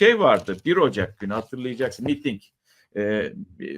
şey vardı 1 Ocak günü hatırlayacaksın miting. E,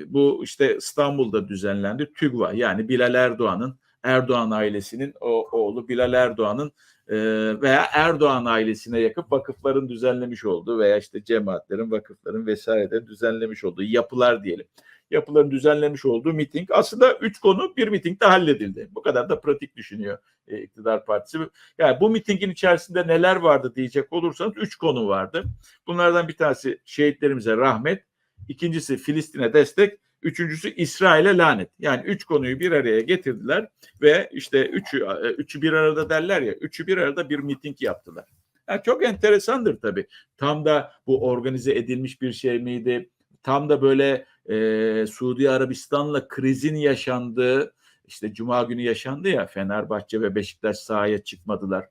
bu işte İstanbul'da düzenlendi. TÜGVA yani Bilal Erdoğan'ın Erdoğan ailesinin o oğlu Bilal Erdoğan'ın e, veya Erdoğan ailesine yakın vakıfların düzenlemiş olduğu veya işte cemaatlerin, vakıfların vesaire düzenlemiş olduğu yapılar diyelim. Yapıların düzenlemiş olduğu miting. Aslında üç konu bir mitingde halledildi. Bu kadar da pratik düşünüyor e, iktidar partisi. Yani bu mitingin içerisinde neler vardı diyecek olursanız üç konu vardı. Bunlardan bir tanesi şehitlerimize rahmet, ikincisi Filistin'e destek, Üçüncüsü İsrail'e lanet. Yani üç konuyu bir araya getirdiler ve işte üçü, üçü bir arada derler ya, üçü bir arada bir miting yaptılar. Yani çok enteresandır tabii. Tam da bu organize edilmiş bir şey miydi? Tam da böyle e, Suudi Arabistan'la krizin yaşandığı, işte Cuma günü yaşandı ya Fenerbahçe ve Beşiktaş sahaya çıkmadılar.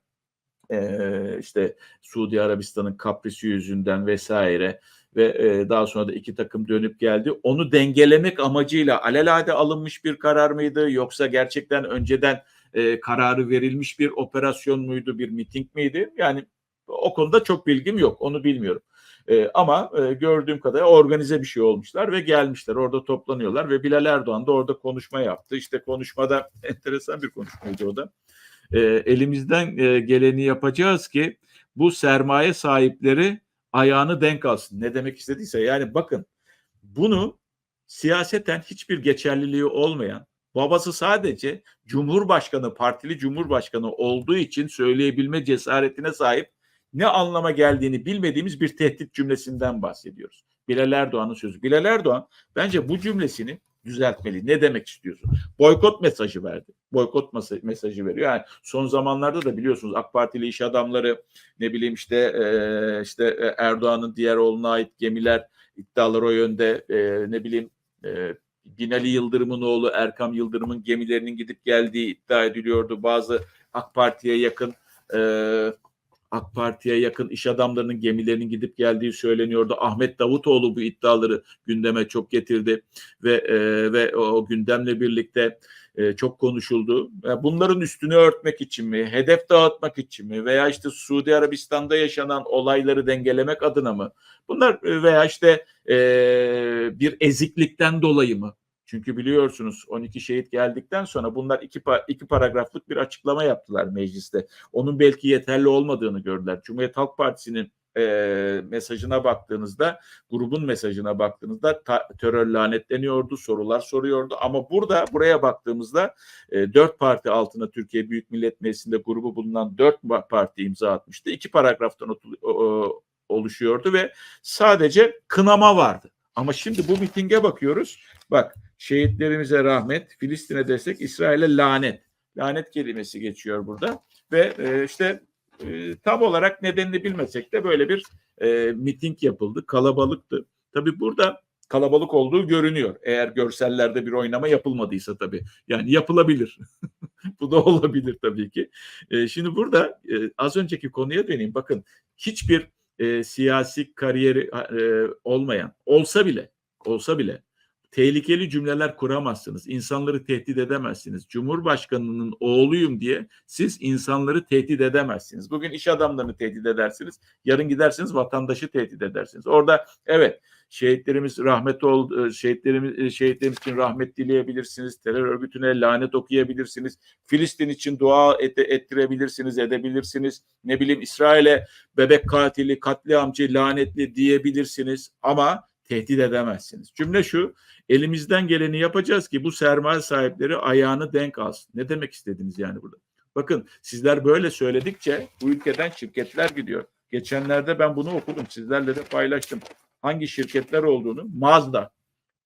E, işte Suudi Arabistan'ın kaprisi yüzünden vesaire ve e, daha sonra da iki takım dönüp geldi. Onu dengelemek amacıyla alelade alınmış bir karar mıydı yoksa gerçekten önceden e, kararı verilmiş bir operasyon muydu, bir miting miydi? Yani o konuda çok bilgim yok, onu bilmiyorum. E, ama e, gördüğüm kadarıyla organize bir şey olmuşlar ve gelmişler. Orada toplanıyorlar ve Bilal Erdoğan da orada konuşma yaptı. İşte konuşmada enteresan bir konuşmaydı o da. E, elimizden e, geleni yapacağız ki bu sermaye sahipleri ayağını denk alsın. Ne demek istediyse yani bakın bunu siyaseten hiçbir geçerliliği olmayan babası sadece Cumhurbaşkanı, partili Cumhurbaşkanı olduğu için söyleyebilme cesaretine sahip ne anlama geldiğini bilmediğimiz bir tehdit cümlesinden bahsediyoruz. Bilal Erdoğan'ın sözü. Bilal Erdoğan bence bu cümlesini düzeltmeli. Ne demek istiyorsun? Boykot mesajı verdi. Boykot mesajı veriyor. Yani son zamanlarda da biliyorsunuz AK Partili iş adamları ne bileyim işte e, işte Erdoğan'ın diğer oğluna ait gemiler iddialar o yönde e, ne bileyim e, Binali Yıldırım'ın oğlu Erkam Yıldırım'ın gemilerinin gidip geldiği iddia ediliyordu. Bazı AK Parti'ye yakın e, AK Parti'ye yakın iş adamlarının gemilerinin gidip geldiği söyleniyordu. Ahmet Davutoğlu bu iddiaları gündeme çok getirdi ve e, ve o gündemle birlikte e, çok konuşuldu. Bunların üstünü örtmek için mi, hedef dağıtmak için mi veya işte Suudi Arabistan'da yaşanan olayları dengelemek adına mı? Bunlar e, veya işte e, bir eziklikten dolayı mı? Çünkü biliyorsunuz 12 şehit geldikten sonra bunlar iki, iki paragraflık bir açıklama yaptılar mecliste. Onun belki yeterli olmadığını gördüler. Cumhuriyet Halk Partisi'nin e, mesajına baktığınızda, grubun mesajına baktığınızda ta, terör lanetleniyordu, sorular soruyordu. Ama burada buraya baktığımızda e, dört parti altına Türkiye Büyük Millet Meclisi'nde grubu bulunan dört parti imza atmıştı. İki paragraftan oluşuyordu ve sadece kınama vardı. Ama şimdi bu mitinge bakıyoruz. Bak şehitlerimize rahmet, Filistin'e destek, İsrail'e lanet. Lanet kelimesi geçiyor burada ve e, işte e, tam olarak nedenini bilmesek de böyle bir e, miting yapıldı, kalabalıktı. Tabii burada kalabalık olduğu görünüyor. Eğer görsellerde bir oynama yapılmadıysa tabii. Yani yapılabilir. Bu da olabilir tabii ki. E, şimdi burada e, az önceki konuya döneyim. Bakın hiçbir e, siyasi kariyeri e, olmayan olsa bile olsa bile tehlikeli cümleler kuramazsınız. İnsanları tehdit edemezsiniz. Cumhurbaşkanının oğluyum diye siz insanları tehdit edemezsiniz. Bugün iş adamlarını tehdit edersiniz. Yarın gidersiniz vatandaşı tehdit edersiniz. Orada evet şehitlerimiz rahmet ol e, şehitlerimiz e, şehitlerimiz için rahmet dileyebilirsiniz. Terör örgütüne lanet okuyabilirsiniz. Filistin için dua et, ettirebilirsiniz, edebilirsiniz. Ne bileyim İsrail'e bebek katili, katliamcı, lanetli diyebilirsiniz ama tehdit edemezsiniz. Cümle şu, elimizden geleni yapacağız ki bu sermaye sahipleri ayağını denk alsın. Ne demek istediniz yani burada? Bakın sizler böyle söyledikçe bu ülkeden şirketler gidiyor. Geçenlerde ben bunu okudum. Sizlerle de paylaştım. Hangi şirketler olduğunu. Mazda,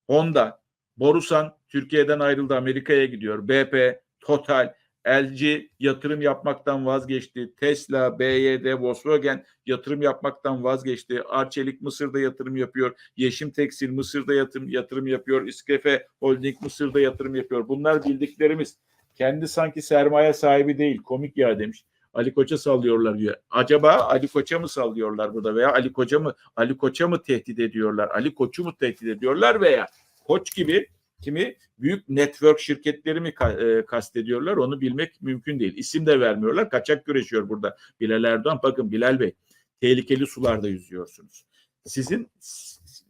Honda, Borusan Türkiye'den ayrıldı Amerika'ya gidiyor. BP, Total, LG yatırım yapmaktan vazgeçti. Tesla, BYD, Volkswagen yatırım yapmaktan vazgeçti. Arçelik Mısır'da yatırım yapıyor. Yeşim Tekstil Mısır'da yatırım, yatırım yapıyor. İskefe Holding Mısır'da yatırım yapıyor. Bunlar bildiklerimiz. Kendi sanki sermaye sahibi değil. Komik ya demiş. Ali Koç'a sallıyorlar diyor. Acaba Ali Koç'a mı sallıyorlar burada veya Ali Koç'a mı Ali Koç'a mı tehdit ediyorlar? Ali Koç'u mu tehdit ediyorlar veya Koç gibi kimi büyük network şirketleri mi e, kastediyorlar onu bilmek mümkün değil. İsim de vermiyorlar. Kaçak güreşiyor burada Bilal Erdoğan. Bakın Bilal Bey tehlikeli sularda yüzüyorsunuz. sizin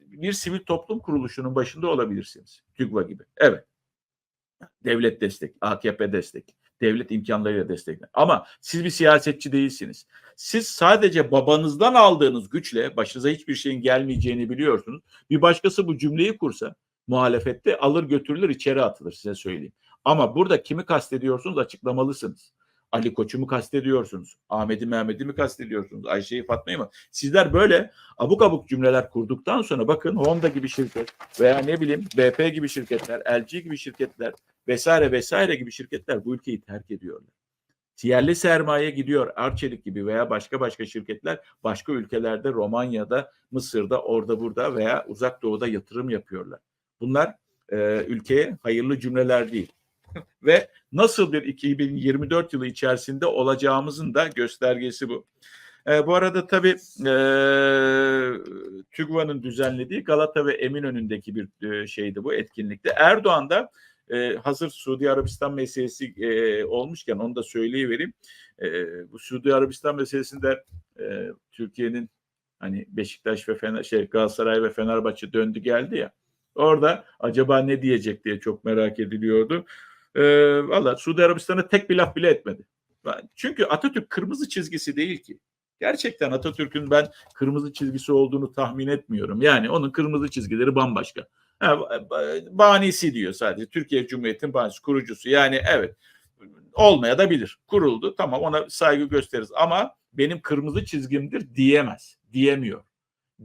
bir sivil toplum kuruluşunun başında olabilirsiniz. TÜGVA gibi. Evet. Devlet destek, AKP destek, devlet imkanlarıyla destekler. Ama siz bir siyasetçi değilsiniz. Siz sadece babanızdan aldığınız güçle başınıza hiçbir şeyin gelmeyeceğini biliyorsunuz. Bir başkası bu cümleyi kursa muhalefette alır götürülür içeri atılır size söyleyeyim. Ama burada kimi kastediyorsunuz açıklamalısınız. Ali Koç'u mu kastediyorsunuz? Ahmet'i Mehmet'i mi kastediyorsunuz? Ayşe'yi Fatma'yı mı? Sizler böyle abuk abuk cümleler kurduktan sonra bakın Honda gibi şirket veya ne bileyim BP gibi şirketler, LG gibi şirketler vesaire vesaire gibi şirketler bu ülkeyi terk ediyorlar. Yerli sermaye gidiyor Arçelik gibi veya başka başka şirketler başka ülkelerde Romanya'da, Mısır'da, orada burada veya uzak doğuda yatırım yapıyorlar. Bunlar e, ülkeye hayırlı cümleler değil. Ve nasıl bir 2024 yılı içerisinde olacağımızın da göstergesi bu. E, bu arada tabii e, TÜGVA'nın düzenlediği Galata ve Eminönü'ndeki bir e, şeydi bu etkinlikte. Erdoğan da e, hazır Suudi Arabistan meselesi e, olmuşken onu da söyleyivereyim. E, bu Suudi Arabistan meselesinde e, Türkiye'nin hani Beşiktaş ve Fener, şey Galatasaray ve Fenerbahçe döndü geldi ya. Orada acaba ne diyecek diye çok merak ediliyordu. E, Valla Suudi Arabistan'a tek bir laf bile etmedi. Çünkü Atatürk kırmızı çizgisi değil ki. Gerçekten Atatürk'ün ben kırmızı çizgisi olduğunu tahmin etmiyorum. Yani onun kırmızı çizgileri bambaşka. Ha, banisi diyor sadece. Türkiye Cumhuriyeti'nin banisi, kurucusu. Yani evet olmaya da bilir. Kuruldu. Tamam ona saygı gösteririz. Ama benim kırmızı çizgimdir diyemez. Diyemiyor.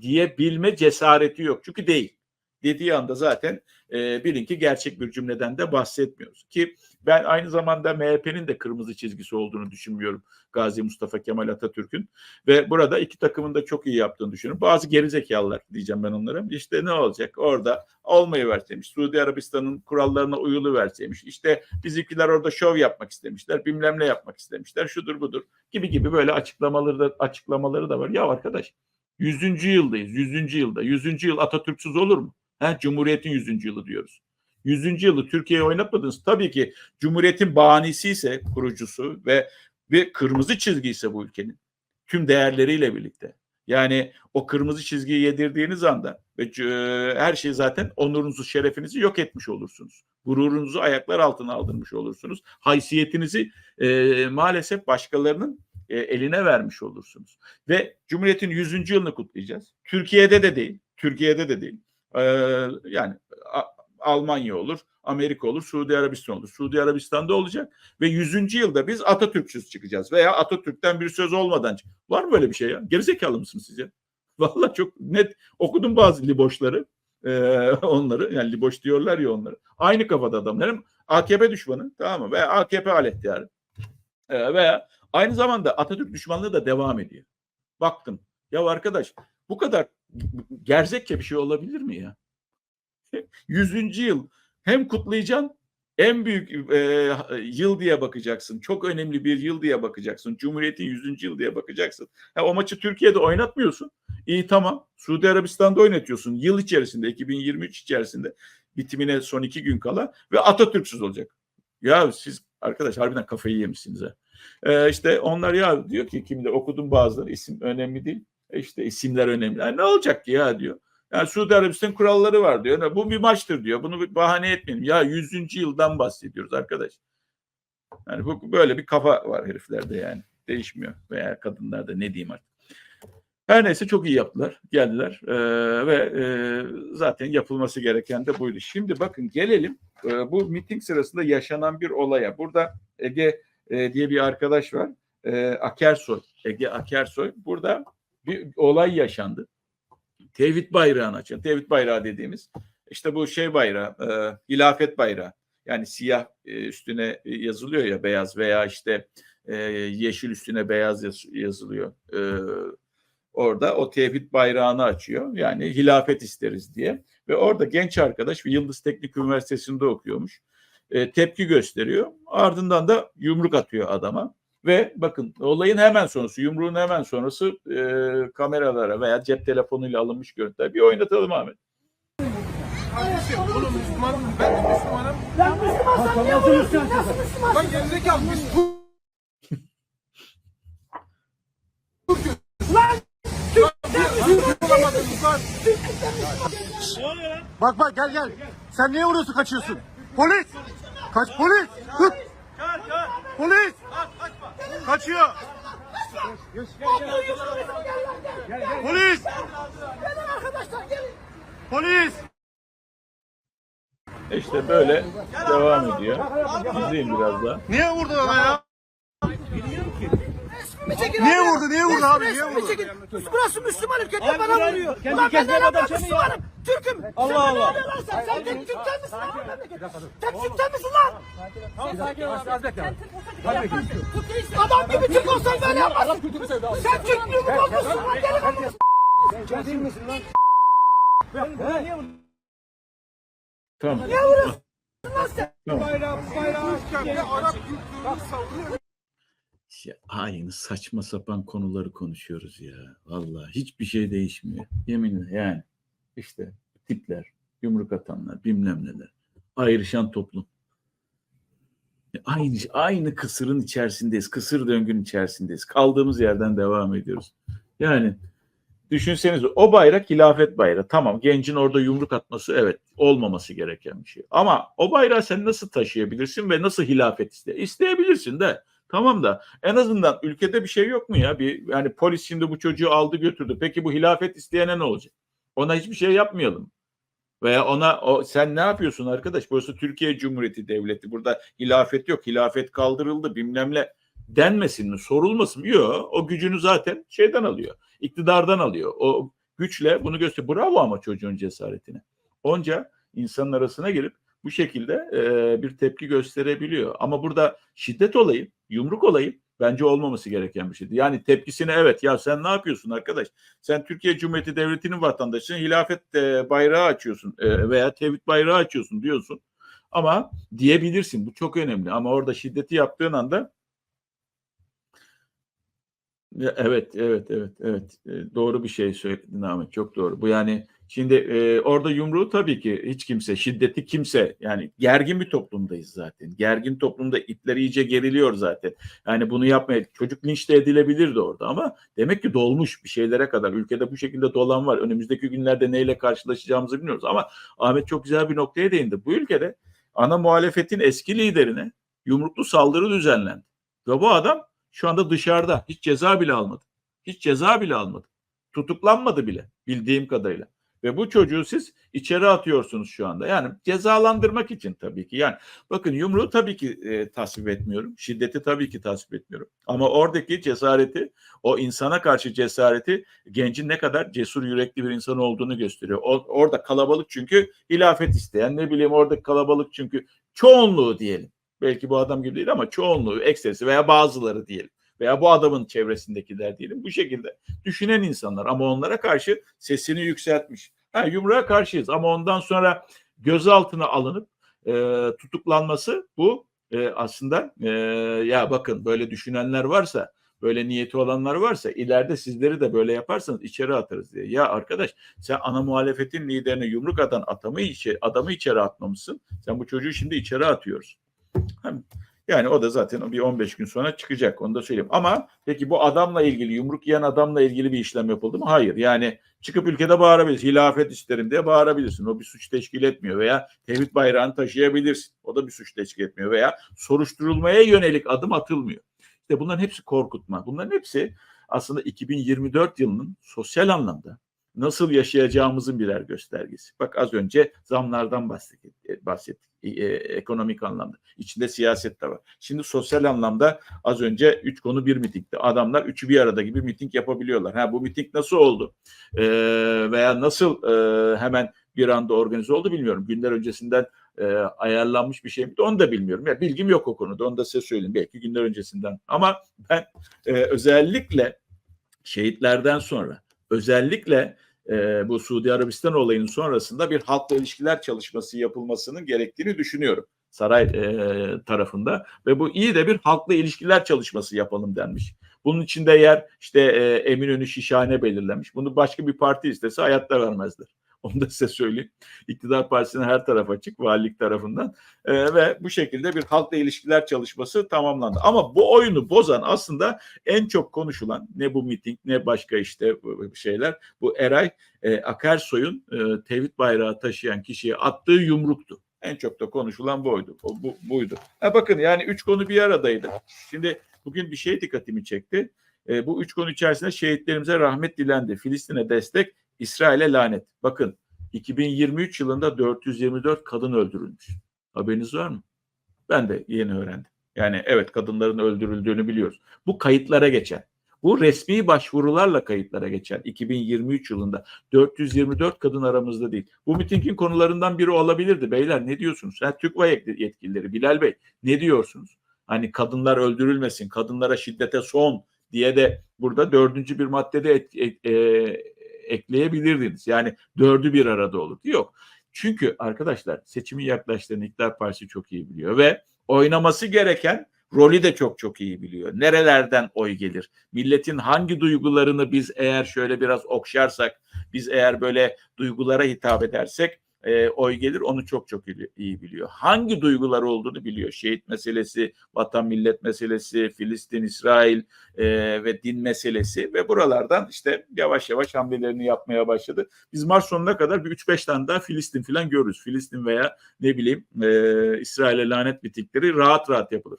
Diyebilme cesareti yok. Çünkü değil. Dediği anda zaten e, bilin ki gerçek bir cümleden de bahsetmiyoruz. Ki ben aynı zamanda MHP'nin de kırmızı çizgisi olduğunu düşünmüyorum. Gazi Mustafa Kemal Atatürk'ün. Ve burada iki takımın da çok iyi yaptığını düşünüyorum. Bazı gerizekalılar diyeceğim ben onlara. İşte ne olacak? Orada olmayı verseymiş. Suudi Arabistan'ın kurallarına uyulu verseymiş. İşte bizimkiler orada şov yapmak istemişler. Bilmem ne yapmak istemişler. Şudur budur. Gibi gibi böyle açıklamaları da, açıklamaları da var. Ya arkadaş 100. yıldayız. 100. yılda. 100. yıl Atatürk'süz olur mu? He, Cumhuriyet'in 100. yılı diyoruz. 100. yılı Türkiye'ye oynatmadınız. Tabii ki Cumhuriyet'in bahanesi ise kurucusu ve bir kırmızı çizgi ise bu ülkenin tüm değerleriyle birlikte. Yani o kırmızı çizgiyi yedirdiğiniz anda ve e, her şeyi zaten onurunuzu, şerefinizi yok etmiş olursunuz. Gururunuzu ayaklar altına aldırmış olursunuz. Haysiyetinizi e, maalesef başkalarının e, eline vermiş olursunuz. Ve Cumhuriyet'in 100. yılını kutlayacağız. Türkiye'de de değil, Türkiye'de de değil. E, yani a, Almanya olur, Amerika olur, Suudi Arabistan olur. Suudi Arabistan'da olacak ve 100. yılda biz Atatürkçüz çıkacağız veya Atatürk'ten bir söz olmadan çık- Var mı böyle bir şey ya? Gerizekalı mısınız siz ya? Vallahi çok net okudum bazı liboşları. e, onları yani liboş diyorlar ya onları. Aynı kafada adamlar. Hem AKP düşmanı tamam mı? Veya AKP alet yani. E, veya aynı zamanda Atatürk düşmanlığı da devam ediyor. Baktım. Ya arkadaş bu kadar gerzekçe bir şey olabilir mi ya? 100. yıl hem kutlayacaksın en büyük e, yıl diye bakacaksın. Çok önemli bir yıl diye bakacaksın. Cumhuriyet'in 100. yıl diye bakacaksın. Ha, o maçı Türkiye'de oynatmıyorsun. İyi tamam. Suudi Arabistan'da oynatıyorsun. Yıl içerisinde 2023 içerisinde bitimine son iki gün kala ve Atatürk'süz olacak. Ya siz arkadaş harbiden kafayı yemişsiniz ha. Ee, işte onlar ya diyor ki kimde okudum bazıları isim önemli değil. İşte isimler önemli. Yani ne olacak ki ya diyor. Yani Suudi Arabistan kuralları var diyor. Yani bu bir maçtır diyor. Bunu bir bahane etmeyelim. Ya 100. yıldan bahsediyoruz arkadaş. Yani bu böyle bir kafa var heriflerde yani. Değişmiyor. Veya kadınlarda ne diyeyim artık. Her neyse çok iyi yaptılar. Geldiler. Ee, ve e, zaten yapılması gereken de buydu. Şimdi bakın gelelim e, bu miting sırasında yaşanan bir olaya. Burada Ege e, diye bir arkadaş var. E, Akersoy. Ege Akersoy. Burada bir olay yaşandı. Tevhid bayrağını açan, tevhid bayrağı dediğimiz işte bu şey bayrağı, e, hilafet bayrağı. Yani siyah e, üstüne yazılıyor ya beyaz veya işte e, yeşil üstüne beyaz yaz, yazılıyor. E, orada o tevhid bayrağını açıyor. Yani hilafet isteriz diye. Ve orada genç arkadaş Yıldız Teknik Üniversitesi'nde okuyormuş. E, tepki gösteriyor. Ardından da yumruk atıyor adama. Ve bakın olayın hemen sonrası, yumruğun hemen sonrası e, kameralara veya cep telefonuyla alınmış görüntüler. Bir oynatalım Ahmet. Kardeşim, oğlum Müslümanım, ben de Müslümanım. Lan Müslümansan niye vuruyorsun? Nasıl Müslüman? Lan gerizekalı, biz Türk- Lan Türk sen Müslüman Tutamadınız lan. Bak bak gel gel. Sen niye vuruyorsun kaçıyorsun? Polis. Kaç polis. Tut. Polis. Kaçıyor. Polis. Gelin arkadaşlar gelin. Polis. İşte böyle devam ediyor. İzleyin biraz daha. Niye vurdu ona ya? Resmimi çekin Niye abi. vurdu, niye vurdu abi, niye vurdu? çekin. Burası Müslüman ülke. Niye bana vuruyor? Ulan ben de ben Müslümanım. Türk'üm. Allah Allah. Sen, sen tek Türk'ten misin? Tek Türk'ten misin lan? Adam gibi Türk olsan böyle yapmazsın. Sen Türklüğümü bozmuşsun lan. Deli misin? Tamam. Niye vuruyorsun lan sen? Ya, aynı saçma sapan konuları konuşuyoruz ya. Vallahi hiçbir şey değişmiyor. Yeminle yani. işte tipler, yumruk atanlar, bilmem neler. Ayrışan toplum. Ya Aynı aynı kısırın içerisindeyiz. Kısır döngünün içerisindeyiz. Kaldığımız yerden devam ediyoruz. Yani düşünsenize o bayrak hilafet bayrağı. Tamam gencin orada yumruk atması evet olmaması gereken bir şey. Ama o bayrağı sen nasıl taşıyabilirsin ve nasıl hilafet iste? İsteyebilirsin de. Tamam da en azından ülkede bir şey yok mu ya? Bir yani polis şimdi bu çocuğu aldı götürdü. Peki bu hilafet isteyene ne olacak? Ona hiçbir şey yapmayalım. Veya ona o sen ne yapıyorsun arkadaş? Burası Türkiye Cumhuriyeti Devleti. Burada hilafet yok. Hilafet kaldırıldı bilmem ne denmesin mi? Sorulmasın mı? Yok. O gücünü zaten şeyden alıyor. iktidardan alıyor. O güçle bunu gösteriyor. Bravo ama çocuğun cesaretine. Onca insanın arasına girip bu şekilde e, bir tepki gösterebiliyor. Ama burada şiddet olayı, yumruk olayı bence olmaması gereken bir şeydi. Yani tepkisine evet ya sen ne yapıyorsun arkadaş? Sen Türkiye Cumhuriyeti Devleti'nin vatandaşısın. Hilafet e, bayrağı açıyorsun e, veya tevhid bayrağı açıyorsun diyorsun. Ama diyebilirsin. Bu çok önemli. Ama orada şiddeti yaptığın anda Evet, evet, evet, evet. Doğru bir şey söyledin Ahmet. Çok doğru. Bu yani şimdi e, orada yumruğu tabii ki hiç kimse, şiddeti kimse yani gergin bir toplumdayız zaten. Gergin toplumda ipler iyice geriliyor zaten. Yani bunu yapmaya çocuk linç de edilebilirdi orada ama demek ki dolmuş bir şeylere kadar. Ülkede bu şekilde dolan var. Önümüzdeki günlerde neyle karşılaşacağımızı bilmiyoruz ama Ahmet çok güzel bir noktaya değindi. Bu ülkede ana muhalefetin eski liderine yumruklu saldırı düzenlendi. Ve bu adam şu anda dışarıda. Hiç ceza bile almadı. Hiç ceza bile almadı. Tutuklanmadı bile bildiğim kadarıyla. Ve bu çocuğu siz içeri atıyorsunuz şu anda. Yani cezalandırmak için tabii ki. Yani bakın yumruğu tabii ki e, tasvip etmiyorum. Şiddeti tabii ki tasvip etmiyorum. Ama oradaki cesareti, o insana karşı cesareti gencin ne kadar cesur yürekli bir insan olduğunu gösteriyor. O, orada kalabalık çünkü hilafet isteyen ne bileyim orada kalabalık çünkü çoğunluğu diyelim. Belki bu adam gibi değil ama çoğunluğu, ekserisi veya bazıları diyelim. Veya bu adamın çevresindekiler diyelim. Bu şekilde düşünen insanlar ama onlara karşı sesini yükseltmiş. Ha, yumruğa karşıyız ama ondan sonra gözaltına alınıp e, tutuklanması bu e, aslında e, ya bakın böyle düşünenler varsa böyle niyeti olanlar varsa ileride sizleri de böyle yaparsanız içeri atarız diye. Ya arkadaş sen ana muhalefetin liderine yumruk atan adamı, içeri, adamı içeri atmamışsın. Sen bu çocuğu şimdi içeri atıyoruz. Hem- Yani o da zaten bir 15 gün sonra çıkacak onu da söyleyeyim. Ama peki bu adamla ilgili yumruk yiyen adamla ilgili bir işlem yapıldı mı? Hayır. Yani çıkıp ülkede bağırabilirsin. Hilafet isterim diye bağırabilirsin. O bir suç teşkil etmiyor veya tevhid bayrağını taşıyabilirsin. O da bir suç teşkil etmiyor veya soruşturulmaya yönelik adım atılmıyor. İşte bunların hepsi korkutma. Bunların hepsi aslında 2024 yılının sosyal anlamda nasıl yaşayacağımızın birer göstergesi. Bak az önce zamlardan bahsettik, bahsettik e, e, ekonomik anlamda. İçinde siyaset de var. Şimdi sosyal anlamda az önce üç konu bir mitingde. Adamlar üçü bir arada gibi miting yapabiliyorlar. Ha bu miting nasıl oldu? E, veya nasıl e, hemen bir anda organize oldu bilmiyorum. Günler öncesinden e, ayarlanmış bir şey miydi onu da bilmiyorum. Ya bilgim yok o konuda. Onu da size söyleyeyim. Belki günler öncesinden. Ama ben e, özellikle şehitlerden sonra özellikle e, bu Suudi Arabistan olayının sonrasında bir halkla ilişkiler çalışması yapılmasının gerektiğini düşünüyorum saray e, tarafında ve bu iyi de bir halkla ilişkiler çalışması yapalım denmiş. Bunun içinde yer işte e, Eminönü Şişhane belirlemiş. Bunu başka bir parti istese hayatta vermezler. Onu da size söyleyeyim. İktidar Partisi'nin her taraf açık, valilik tarafından. Ee, ve bu şekilde bir halkla ilişkiler çalışması tamamlandı. Ama bu oyunu bozan aslında en çok konuşulan ne bu miting ne başka işte şeyler. Bu Eray e, Akarsoy'un e, tevhid bayrağı taşıyan kişiye attığı yumruktu. En çok da konuşulan buydu. Bu, buydu. Ha bakın yani üç konu bir aradaydı. Şimdi bugün bir şey dikkatimi çekti. E, bu üç konu içerisinde şehitlerimize rahmet dilendi. Filistin'e destek, İsrail'e lanet. Bakın 2023 yılında 424 kadın öldürülmüş. Haberiniz var mı? Ben de yeni öğrendim. Yani evet kadınların öldürüldüğünü biliyoruz. Bu kayıtlara geçen. Bu resmi başvurularla kayıtlara geçen 2023 yılında 424 kadın aramızda değil. Bu mitingin konularından biri olabilirdi beyler ne diyorsunuz? Ha, TÜKVA yetkilileri Bilal Bey ne diyorsunuz? Hani kadınlar öldürülmesin, kadınlara şiddete son diye de burada dördüncü bir maddede et, et- e, ekleyebilirdiniz. Yani dördü bir arada olur. Yok. Çünkü arkadaşlar seçimin yaklaştığını İktidar Partisi çok iyi biliyor ve oynaması gereken rolü de çok çok iyi biliyor. Nerelerden oy gelir? Milletin hangi duygularını biz eğer şöyle biraz okşarsak, biz eğer böyle duygulara hitap edersek e, oy gelir onu çok çok iyi, biliyor. Hangi duygular olduğunu biliyor. Şehit meselesi, vatan millet meselesi, Filistin, İsrail e, ve din meselesi ve buralardan işte yavaş yavaş hamlelerini yapmaya başladı. Biz Mart sonuna kadar bir 3-5 tane daha Filistin falan görürüz. Filistin veya ne bileyim e, İsrail'e lanet bitikleri rahat rahat yapılır.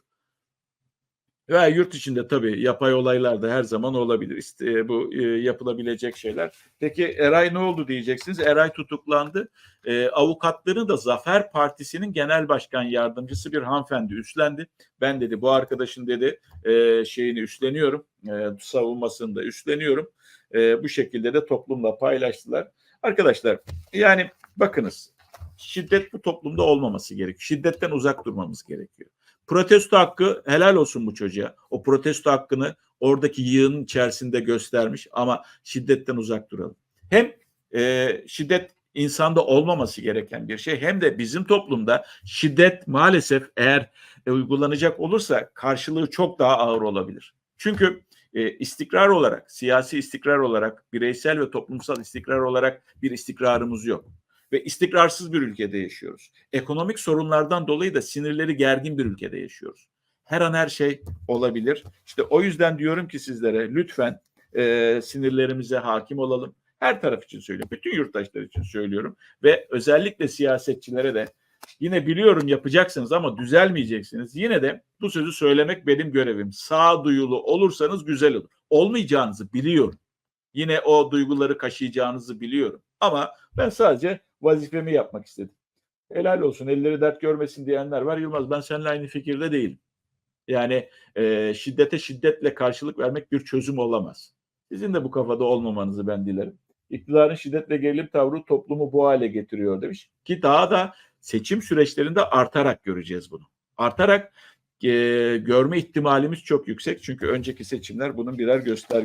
Ve yurt içinde tabii yapay olaylar da her zaman olabilir. İşte bu e, yapılabilecek şeyler. Peki Eray ne oldu diyeceksiniz. Eray tutuklandı. E, avukatların da Zafer Partisi'nin genel başkan yardımcısı bir hanımefendi üstlendi. Ben dedi bu arkadaşın dedi e, şeyini üstleniyorum. E, savunmasını da üstleniyorum. E, bu şekilde de toplumla paylaştılar. Arkadaşlar yani bakınız şiddet bu toplumda olmaması gerekiyor. Şiddetten uzak durmamız gerekiyor. Protesto hakkı helal olsun bu çocuğa. O protesto hakkını oradaki yığın içerisinde göstermiş ama şiddetten uzak duralım. Hem e, şiddet insanda olmaması gereken bir şey hem de bizim toplumda şiddet maalesef eğer e, uygulanacak olursa karşılığı çok daha ağır olabilir. Çünkü e, istikrar olarak, siyasi istikrar olarak, bireysel ve toplumsal istikrar olarak bir istikrarımız yok ve istikrarsız bir ülkede yaşıyoruz. Ekonomik sorunlardan dolayı da sinirleri gergin bir ülkede yaşıyoruz. Her an her şey olabilir. İşte o yüzden diyorum ki sizlere lütfen e, sinirlerimize hakim olalım. Her taraf için söylüyorum. Bütün yurttaşlar için söylüyorum. Ve özellikle siyasetçilere de yine biliyorum yapacaksınız ama düzelmeyeceksiniz. Yine de bu sözü söylemek benim görevim. Sağduyulu olursanız güzel olur. Olmayacağınızı biliyorum. Yine o duyguları kaşıyacağınızı biliyorum. Ama ben sadece vazifemi yapmak istedim. Helal olsun elleri dert görmesin diyenler var. Yılmaz ben seninle aynı fikirde değilim. Yani e, şiddete şiddetle karşılık vermek bir çözüm olamaz. Sizin de bu kafada olmamanızı ben dilerim. İktidarın şiddetle gerilim tavrı toplumu bu hale getiriyor demiş. Ki daha da seçim süreçlerinde artarak göreceğiz bunu. Artarak e, görme ihtimalimiz çok yüksek. Çünkü önceki seçimler bunun birer göstergesi.